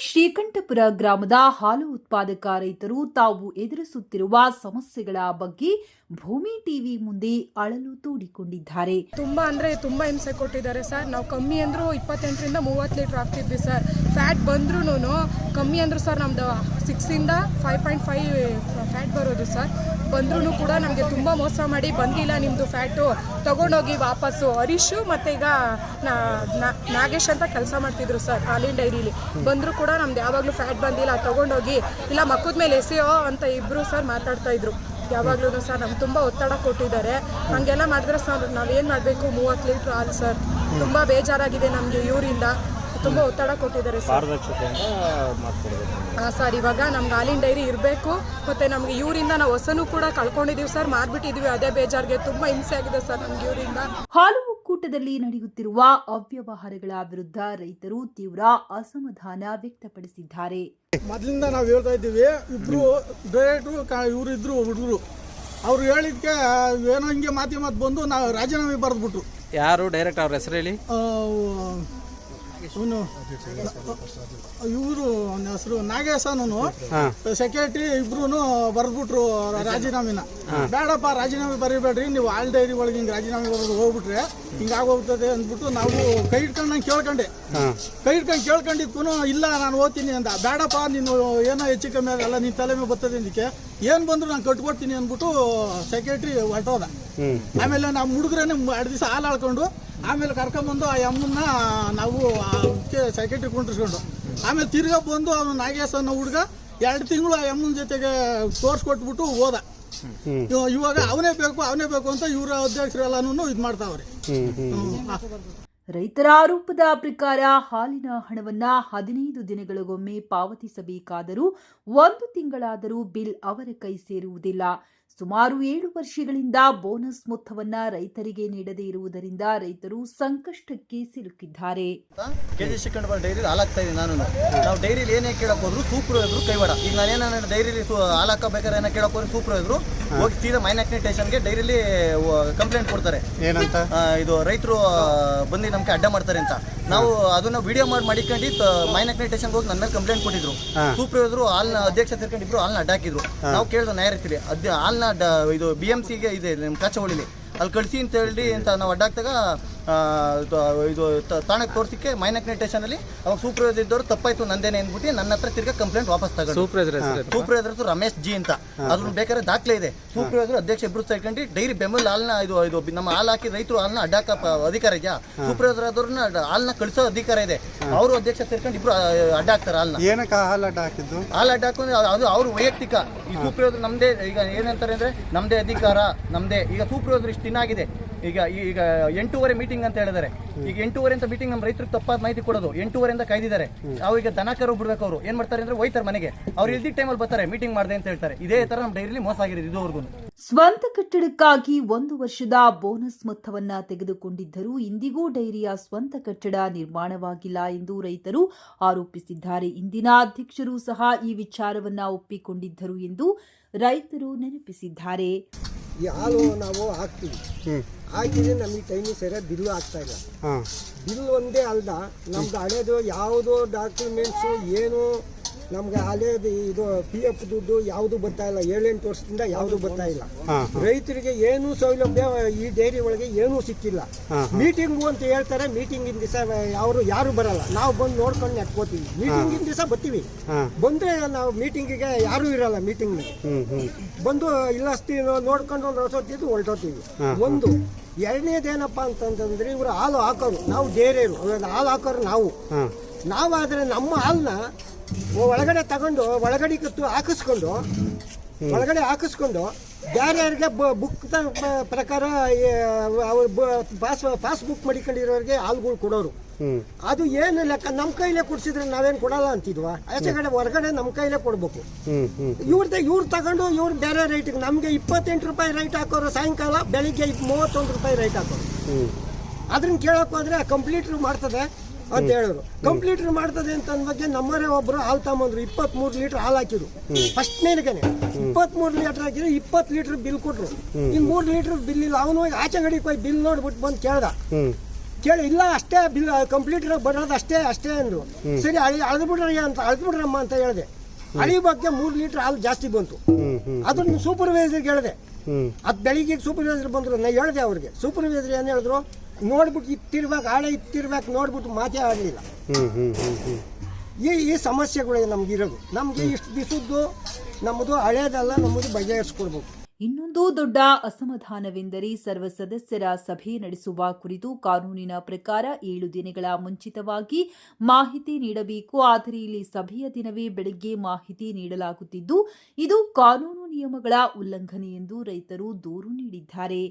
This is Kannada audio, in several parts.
ಶ್ರೀಕಂಠಪುರ ಗ್ರಾಮದ ಹಾಲು ಉತ್ಪಾದಕ ರೈತರು ತಾವು ಎದುರಿಸುತ್ತಿರುವ ಸಮಸ್ಯೆಗಳ ಬಗ್ಗೆ ಭೂಮಿ ಟಿವಿ ಮುಂದೆ ಅಳಲು ತೋಡಿಕೊಂಡಿದ್ದಾರೆ. ತುಂಬಾ ಅಂದ್ರೆ ತುಂಬಾ ಹಿಂಸೆ ಕೊಟ್ಟಿದ್ದಾರೆ ಸರ್. ನಾವು ಕಮ್ಮಿ ಅಂದ್ರೂ ಇಪ್ಪತ್ತೆಂಟರಿಂದ ಮೂವತ್ತು ಲೀಟರ್ ಆಗ್ತಿದ್ವಿ ಸರ್. ಫ್ಯಾಟ್ ಬಂದ್ರೂ ಕಮ್ಮಿ ಅಂದ್ರೂ ಸರ್ ನಮ್ದು ಸಿಕ್ಸಿಂದ ಫೈವ್ ಪಾಯಿಂಟ್ ಫೈವ್ ಫ್ಯಾಟ್ ಬರೋದು ಸರ್. ಬಂದ್ರೂ ಕೂಡ ನಮಗೆ ತುಂಬ ಮೋಸ ಮಾಡಿ ಬಂದಿಲ್ಲ ನಿಮ್ಮದು ಫ್ಯಾಟು. ತೊಗೊಂಡೋಗಿ ವಾಪಸ್ಸು. ಹರೀಶು ಮತ್ತು ಈಗ ನಾಗೇಶ್ ಅಂತ ಕೆಲಸ ಮಾಡ್ತಿದ್ರು ಸರ್ ಹಾಲಿನ ಡೈರಿಲಿ. ಬಂದರೂ ಕೂಡ ನಮ್ದು ಯಾವಾಗಲೂ ಫ್ಯಾಟ್ ಬಂದಿಲ್ಲ, ತೊಗೊಂಡೋಗಿ. ಇಲ್ಲ, ಮಕ್ಕದ ಮೇಲೆ ಎಸೆಯೋ ಅಂತ ಇಬ್ಬರು ಸರ್ ಮಾತಾಡ್ತಾ ಇದ್ರು. ಯಾವಾಗ್ಲೂ ಸರ್ ನಮ್ಗೆ ತುಂಬ ಒತ್ತಡ ಕೊಟ್ಟಿದ್ದಾರೆ. ಹಂಗೆಲ್ಲ ಮಾಡಿದ್ರೆ ಸರ್ ನಾವೇನು ಮಾಡಬೇಕು? ಮೂವತ್ತು ಲೀಟ್ರ್ ಹಾಲು ಸರ್. ತುಂಬ ಬೇಜಾರಾಗಿದೆ ನಮಗೆ ಇವರಿಂದ ತುಂಬ ಒತ್ತಡ ಕೊಟ್ಟಿದ್ದಾರೆ ಸರ್ ಪಾರದರ್ಶತೆಯಿಂದ ಮಾಡ್ಕೊಡ್ಬೇಕು ಹಾಂ ಸರ್ ಇವಾಗ ನಮ್ಗೆ ಹಾಲಿನ ಡೈರಿ ಇರಬೇಕು ಮತ್ತೆ ನಮ್ಗೆ ಇವರಿಂದ ನಾವು ಹೊಸನು ಕೂಡ ಕಳ್ಕೊಂಡಿದ್ದೀವಿ ಸರ್ ಮಾರ್ಬಿಟ್ಟಿದೀವಿ ಅದೇ ಬೇಜಾರಿಗೆ ತುಂಬಾ ಹಿಂಸೆ ಆಗಿದೆ ಸರ್ ನಮ್ಗೆ ಇವರಿಂದ. ಹಾಲು ಒಕ್ಕೂಟದಲ್ಲಿ ನಡೆಯುತ್ತಿರುವ ಅವ್ಯವಹಾರಗಳ ವಿರುದ್ಧ ರೈತರು ತೀವ್ರ ಅಸಮಾಧಾನ ವ್ಯಕ್ತಪಡಿಸಿದ್ದಾರೆ. ಮೊದಲಿಂದ ನಾವು ಹೇಳ್ತಾ ಇದ್ದೀವಿ ಇಬ್ರು ಡೈರೆಕ್ಟ್ರು ಇವರು ಇದ್ರು ಹುಡುಗರು. ಅವ್ರು ಹೇಳಿದ್ಕೆ ಏನೋ ಹಿಂಗೆ ಮಾತಿ ಮಾತು ಬಂದು ನಾವು ರಾಜೀನಾಮೆ ಬರೆದ್ಬಿಟ್ರು. ಯಾರು ಡೈರೆಕ್ಟ್ ಅವ್ರ ಹೆಸರು ಹೇಳಿ? ಇವನು ಇವರು ಅವನ ಹೆಸರು ನಾಗೇಶನು ಸೆಕ್ರೆಟರಿ ಇಬ್ರು ಬರ್ದ್ಬಿಟ್ರು ರಾಜೀನಾಮೆನ. ಬೇಡಪ್ಪ ರಾಜೀನಾಮೆ ಬರೀಬೇಡ್ರಿ ನೀವು ಆಲ್ ಡೈರಿ ಒಳಗೆ ಹಿಂಗೆ ರಾಜೀನಾಮೆ ಬರೋದು ಹೋಗ್ಬಿಟ್ರೆ ಹಿಂಗಾಗೋಗ್ತದೆ ಅಂದ್ಬಿಟ್ಟು ನಾವು ಕೈ ಇಟ್ಕೊಂಡು ನಂಗೆ ಕೇಳ್ಕೊಂಡೆ. ಕೈ ಇಟ್ಕೊಂಡು ಕುನು ಇಲ್ಲ ನಾನು ಓದ್ತೀನಿ ಅಂದ. ಬೇಡಪ್ಪ ನೀನು ಏನೋ ಹೆಚ್ಚು ಕಮ್ಮಿ ಆಗಲ್ಲ ನಿನ್ನ ತಲೆ ಮೇಲೆ ಬರ್ತದೆ ಇದಕ್ಕೆ ಏನು ಬಂದ್ರು ನಾನು ಕಟ್ಕೊಡ್ತೀನಿ ಅಂದ್ಬಿಟ್ಟು ಸೆಕ್ರೆಟ್ರಿ ಹೊರಟೋದ. ಆಮೇಲೆ ನಮ್ಮ ಹುಡುಗರೇನೆ ಎರಡು ದಿವಸ ಹಾಲು ಆಳ್ಕೊಂಡು ಆಮೇಲೆ ಕರ್ಕೊಂಬಂದು ಆ ಎಮ್ಮನ್ನ ನಾವು ಸೆಕ್ರೆಟ್ರಿ ಕುಂಡ್ರಿಸ್ಕೊಂಡು ಆಮೇಲೆ ತಿರ್ಗಾ ಬಂದು ಅವನು ನಾಗೇಶ್ ಅನ್ನೋ ಹುಡುಗ ಎರಡು ತಿಂಗಳು ಆ ಎಮ್ಮನ ಜೊತೆಗೆ ತೋರಿಸ್ಕೊಟ್ಬಿಟ್ಟು ಹೋದ. ಇವಾಗ ಅವನೇ ಬೇಕು ಅವನೇ ಬೇಕು ಅಂತ ಇವರ ಅಧ್ಯಕ್ಷರೆಲ್ಲನೂ ಇದು ಮಾಡ್ತಾವ್ರೆ. ರೈತರ ಆರೋಪದ ಪ್ರಕಾರ ಹಾಲಿನ ಹಣವನ್ನ ಹದಿನೈದು ದಿನಗಳಿಗೊಮ್ಮೆ ಪಾವತಿಸಬೇಕಾದರೂ ಒಂದು ತಿಂಗಳಾದರೂ ಬಿಲ್ ಅವರ ಕೈ ಸೇರುವುದಿಲ್ಲ. ಸುಮಾರು ಏಳು ವರ್ಷಗಳಿಂದ ಬೋನಸ್ ಮೊತ್ತವನ್ನ ರೈತರಿಗೆ ನೀಡದೇ ಇರುವುದರಿಂದ ರೈತರು ಸಂಕಷ್ಟಕ್ಕೆ ಸಿಲುಕಿದ್ದಾರೆ. ಕೆ ಜಿ ಚಿಕನ್ ಬಾಲ್ ಡೈರಿ ಹಾಲಾಗ್ತಾ ಇದ್ದೀನಿ ನಾನು. ನಾವು ಡೈರಿಲಿ ಏನೇ ಕೇಳಕ್ ಹೋದ್ರು ಸೂಪ್ರು ಇದ್ರು ಕೈವಾಡ. ಈಗ ನಾನೇನ ಡೈರಿಲಿ ಹಾಲಾಕಬೇಕಾದ್ರೆ ಹಾಕಬೇಕಾದ್ರೆ ಏನೋ ಕೇಳಕ್ ಹೋದ್ರೆ ಸೂಪ್ರು ಇದ್ರು ಹೋಗಿ ಸೀದಾ ಮೈನಾಕ್ನಿ ಸ್ಟೇಷನ್ಗೆ ಡೈರಿಲಿ ಕಂಪ್ಲೇಂಟ್ ಕೊಡ್ತಾರೆ. ಏನಂತ? ಆ, ಇದು ರೈತರು ಬಂದು ನಮ್ಗೆ ಅಡ್ಡ ಮಾಡ್ತಾರೆ ಅಂತ. ನಾವು ಅದನ್ನ ವಿಡಿಯೋ ಮಾಡಿ ಮಾಡಿಕೊಂಡು ಮೈನಾಕ್ನಿ ಸ್ಟೇಷನ್ಗೆ ಹೋಗಿ ನನ್ನ ಮೇಲೆ ಕಂಪ್ಲೇಂಟ್ ಕೊಟ್ಟಿದ್ರು. ಸೂಪರ್ ಇದ್ರು ಹಾಲ್ನ ಅಧ್ಯಕ್ಷ ತಿರ್ಕೊಂಡಿದ್ರು ಇಬ್ರು ಹಾಲ್ನ ಅಡ್ಡಾಕಿದ್ರು ನಾವು ಕೇಳಿದ್ರು ನ್ಯಾಯ ರೀತಿಲಿ ಅದ್ ಹಾಲ್ನ ಇದು ಬಿ ಎಂ ಸಿಗೆ ಇದೆ ನಮ್ಮ ಕಾಚವಳಿಲಿ ಅಲ್ಲಿ ಕಳಿಸಿ ಅಂತ ಹೇಳಿ ಅಂತ ನಾವು ಅಡ್ಡಾಕ್ದಾಗ ಆ, ಇದು- ತಾಣಕ್ಕೆ ತೋರಿಸಿಕ್ಕೆ ಮೈನಕ್ನೆ ಸ್ಟೇಷನಲ್ಲಿ ಅವಾಗ ಸೂಪರ್ವೈಸರ್ ಇದ್ದವರು ತಪ್ಪಾಯ್ತು ನಂದೇನೆ ಅಂದ್ಬಿಟ್ಟು ನನ್ನ ಹತ್ರ ತಿರ್ಗಾ ಕಂಪ್ಲೇಂಟ್ ವಾಪಸ್ ತಗೊಂಡು. ಸೂಪರ್ವೈಸರ್ ಹೆಸರು ರಮೇಶ್ ಜಿ ಅಂತ. ಅದ್ರ ಬೇಕಾದ್ರೆ ದಾಖಲೆ ಇದೆ. ಸೂಪರ್ವೈಸರ್ ಅಧ್ಯಕ್ಷ ಇಬ್ರು ಸೇರ್ಕೊಂಡು ಡೈರಿ ಬೆಂಬಲ ಹಾಲ್ನ ಇದು ಇದು ನಮ್ಮ ಹಾಲ್ ಹಾಕಿ ರೈತರು ಹಾಲ್ನ ಅಡ್ಡಾಕ ಅಧಿಕಾರ ಇದೆಯಾ? ಸೂಪರ್ವೈಸರ್ ಆದವ್ರನ್ನ ಹಾಲ್ನ ಕಳಿಸೋ ಅಧಿಕಾರ ಇದೆ. ಅವರು ಅಧ್ಯಕ್ಷ ಸೇರ್ಕೊಂಡು ಇಬ್ರು ಅಡ್ಡ ಹಾಕ್ತಾರೆ ಹಾಲ್ನ. ಏನಕ್ಕೆ ಹಾಲು ಅಡ್ಡ ಹಾಕಿದ್ದು? ಹಾಲು ಅಡ್ಡ ಹಾಕೊಂಡು ಅದು ಅವ್ರ ವೈಯಕ್ತಿಕ. ಈ ಸೂಪರ್ವೈಸರ್ ನಮ್ದೇ ಈಗ ಏನಂತಾರೆ ಅಂದ್ರೆ ನಮ್ದೇ ಅಧಿಕಾರ ನಮ್ದೇ. ಈಗ ಸೂಪರ್ವೈಸರ್ ಇಷ್ಟು ದಿನ ಆಗಿದೆ ಈಗ ಈಗ ಎಂಟೂವರೆ ಮೀಟಿಂಗ್ ಅಂತ ಹೇಳಿದ್ದಾರೆ. ಈಗ ಎಂಟೂವರೆ ಅಂತ ಮೀಟಿಂಗ್ ನಮ್ಮ ರೈತರಿಗೆ ತಪ್ಪಾದ ಮಾಹಿತಿ ಕೊಡೋದು. ಎಂಟೂವರೆಯಿಂದ ಕಾಯ್ದಿದ್ದಾರೆ. ಅವ್ರು ಈಗ ದನ ಕರು ಬಿಡ್ಬೇಕು ಅವರು ಏನ್ ಮಾಡ್ತಾರೆ ಅಂದ್ರೆ ಹೋಯ್ತಾರೆ ಮನೆಗೆ. ಅವ್ರು ಇಲ್ದಿ ಟೈಮಲ್ಲಿ ಬರ್ತಾರೆ ಮೀಟಿಂಗ್ ಮಾಡಿದೆ ಅಂತ ಹೇಳ್ತಾರೆ. ಇದೇ ತರ ನಮ್ಮ ಡೈರಿಲಿ ಮೋಸ ಆಗಿರೋದು ಇದುವರೆಗೂ. ಸ್ವಂತ ಕಟ್ಟಡಕ್ಕಾಗಿ ಒಂದು ವರ್ಷದ ಬೋನಸ್ ಮೊತ್ತವನ್ನ ತೆಗೆದುಕೊಂಡಿದ್ದರೂ ಇಂದಿಗೂ ಡೈರಿಯ ಸ್ವಂತ ಕಟ್ಟಡ ನಿರ್ಮಾಣವಾಗಿಲ್ಲ ಎಂದು ರೈತರು ಆರೋಪಿಸಿದ್ದಾರೆ. ಇಂದಿನ ಅಧ್ಯಕ್ಷರು ಸಹ ಈ ವಿಚಾರವನ್ನ ಒಪ್ಪಿಕೊಂಡಿದ್ದರು ಎಂದು ರೈತರು ನೆನಪಿಸಿದ್ದಾರೆ. ಈ ಹಾಲು ನಾವು ಹಾಕ್ತೀವಿ. ಹಾಕಿದ್ರೆ ನಮಗೆ ಟೈಮಿಗೆ ಸರಿಯಾಗಿ ಬಿಲ್ಲು ಆಗ್ತಾ ಇಲ್ಲ. ಬಿಲ್ ಒಂದೇ ಅಲ್ದ ನಮ್ದು ಹಳೇದು ಯಾವುದೋ ಡಾಕ್ಯುಮೆಂಟ್ಸು ಏನು ನಮ್ಗೆ ಹಳೇದು ಇದು ಪಿ ಎಫ್ ದುಡ್ಡು ಯಾವುದು ಬರ್ತಾ ಇಲ್ಲ. ಏಳೆಂಟು ವರ್ಷದಿಂದ ಯಾವುದು ಬರ್ತಾ ಇಲ್ಲ. ರೈತರಿಗೆ ಏನು ಸೌಲಭ್ಯ ಈ ಡೈರಿ ಒಳಗೆ ಏನೂ ಸಿಕ್ಕಿಲ್ಲ. ಮೀಟಿಂಗು ಅಂತ ಹೇಳ್ತಾರೆ ಮೀಟಿಂಗಿನ ದಿವಸ ಅವರು ಯಾರು ಬರಲ್ಲ. ನಾವು ಬಂದು ನೋಡ್ಕೊಂಡು ನೆಟ್ಕೋತೀವಿ ಮೀಟಿಂಗಿನ ದಿವಸ ಬರ್ತೀವಿ. ಬಂದ್ರೆ ನಾವು ಮೀಟಿಂಗಿಗೆ ಯಾರು ಇರಲ್ಲ ಮೀಟಿಂಗ್ ಬಂದು ಇಲ್ಲಸ್ತಿ ನೋಡ್ಕೊಂಡು ಒಂದು ಹೊಸೋತಿದ್ದು ಹೊರಟೋತೀವಿ ಒಂದು ಎರಡನೇದೇನಪ್ಪ ಅಂತಂದ್ರೆ ಇವರು ಹಾಲು ಹಾಕೋರು. ನಾವು ಡೇರಿಯರು ಹಾಲು ಹಾಕೋರು ನಾವು. ನಾವಾದ್ರೆ ನಮ್ಮ ಹಾಲನ್ನ ಒಳಗಡೆ ತಗೊಂಡು ಒಳಗಡೆ ಕತ್ತು ಹಾಕಿಸ್ಕೊಂಡು ಒಳಗಡೆ ಹಾಕಿಸ್ಕೊಂಡು ಯಾರ್ಯಾರಿಗೆ ಬುಕ್ ಪ್ರಕಾರ ಅವ್ರ ಪಾಸ್ ಪಾಸ್ ಬುಕ್ ಮಾಡಿಕೊಂಡಿರೋರಿಗೆ ಹಾಲುಗಳು ಕೊಡೋರು. ಅದು ಏನು ಲೆಕ್ಕ ನಮ್ಮ ಕೈಲೇ ಕೊಡ್ಸಿದ್ರೆ ನಾವೇನು ಕೊಡಲ್ಲ ಅಂತಿದ್ವಾ? ಆಚೆ ಕಡೆ ಹೊರಗಡೆ ನಮ್ಮ ಕೈಲೇ ಕೊಡಬೇಕು. ಇವ್ರದ್ದು ಇವ್ರು ತಗೊಂಡು ಇವ್ರು ಬೇರೆ ರೈಟಿಗೆ ನಮಗೆ ಇಪ್ಪತ್ತೆಂಟು ರೂಪಾಯಿ ರೈಟ್ ಹಾಕೋರು ಸಾಯಂಕಾಲ ಬೆಳಿಗ್ಗೆ ಮೂವತ್ತೊಂದು ರೂಪಾಯಿ ರೈಟ್ ಹಾಕೋರು. ಅದನ್ನ ಕೇಳೋಕೆ ಹೋದ್ರೆ ಕಂಪ್ಲೀಟ್ ಮಾಡ್ತದೆ. ಅಂತ ಹೇಳಿದ್ರು ಕಂಪ್ಲೀಟರ್ ಮಾಡ್ತದೆ ಅಂತ ಬಗ್ಗೆ ನಮ್ಮರೇ ಒಬ್ರು ಹಾಲು ತಗೊಂಬಂದ್ರು. ಇಪ್ಪತ್ಮೂರು ಲೀಟರ್ ಹಾಲು ಹಾಕಿದ್ರು. ಫಸ್ಟ್ ನೇನಕನೆ ಇಪ್ಪತ್ ಮೂರು ಲೀಟರ್ ಹಾಕಿದ್ರು ಇಪ್ಪತ್ತು ಲೀಟರ್ ಬಿಲ್ ಕೊಟ್ರು. ಇನ್ ಮೂರು ಲೀಟರ್ ಬಿಲ್ ಇಲ್ಲ ಅವನು ಹೋಗಿ ಆಚೆ ಗಡಿ ಹೋಗಿ ಬಿಲ್ ನೋಡ್ಬಿಟ್ಟು ಬಂದು ಕೇಳ್ದ. ಕೇಳಿ, ಇಲ್ಲ, ಅಷ್ಟೇ ಬಿಲ್ ಕಂಪ್ಲೀಟ್ ಬರೋದು ಅಷ್ಟೇ ಅಷ್ಟೇ ಅಂದ್ರು. ಸರಿ, ಅಳಿ, ಅಳ್ದು ಬಿಡ್ರಿ ಅಂತ, ಅಳ್ದು ಬಿಡ್ರಮ್ಮ ಅಂತ ಹೇಳಿದೆ. ಅಳಿ ಬಗ್ಗೆ ಮೂರು ಲೀಟರ್ ಹಾಲು ಜಾಸ್ತಿ ಬಂತು. ಅದನ್ನ ಸೂಪರ್ವೈಸರ್ಗೆ ಹೇಳಿದೆ. ಅದು ಬೆಳಿಗ್ಗೆ ಸೂಪರ್ವೈಸರ್ ಬಂದರು. ನಾ ಹೇಳಿದೆ ಅವ್ರಿಗೆ. ಸೂಪರ್ವೈಸರ್ ಏನು ಹೇಳಿದ್ರು? ನೋಡ್ಬಿಟ್ಟು ಇತ್ತಿರ್ಬೇಕು ಆಳೆ ಇತ್ತಿರ್ಬೇಕು ನೋಡ್ಬಿಟ್ಟು ಮಾತೇ ಆಗಲಿಲ್ಲ. ಹ್ಮ್ ಹ್ಮ್ ಹ್ಮ್ ಹ್ಮ್. ಈ ಈ ಸಮಸ್ಯೆಗಳು ನಮಗಿರೋದು. ನಮಗೆ ಇಷ್ಟು ದಿವಸದ್ದು ನಮ್ಮದು ಹಳೇದಲ್ಲ ನಮ್ಮದು ಬಗೆಹರಿಸ್ಕೊಡ್ಬೇಕು ಇನ್ನೊಂದು ದೊಡ್ಡ ಅಸಮಾಧಾನವೆಂದರೆ ಸರ್ವ ಸದಸ್ಯರ ಸಭೆ ನಡೆಸುವ ಕುರಿತು ಕಾನೂನಿನ ಪ್ರಕಾರ ಏಳು ದಿನಗಳ ಮುಂಚಿತವಾಗಿ ಮಾಹಿತಿ ನೀಡಬೇಕು. ಆದರೆ ಇಲ್ಲಿ ಸಭೆಯ ದಿನವೇ ಬೆಳಗ್ಗೆ ಮಾಹಿತಿ ನೀಡಲಾಗುತ್ತಿದ್ದು ಇದು ಕಾನೂನು ನಿಯಮಗಳ ಉಲ್ಲಂಘನೆ ಎಂದು ರೈತರು ದೂರು ನೀಡಿದ್ದಾರೆ.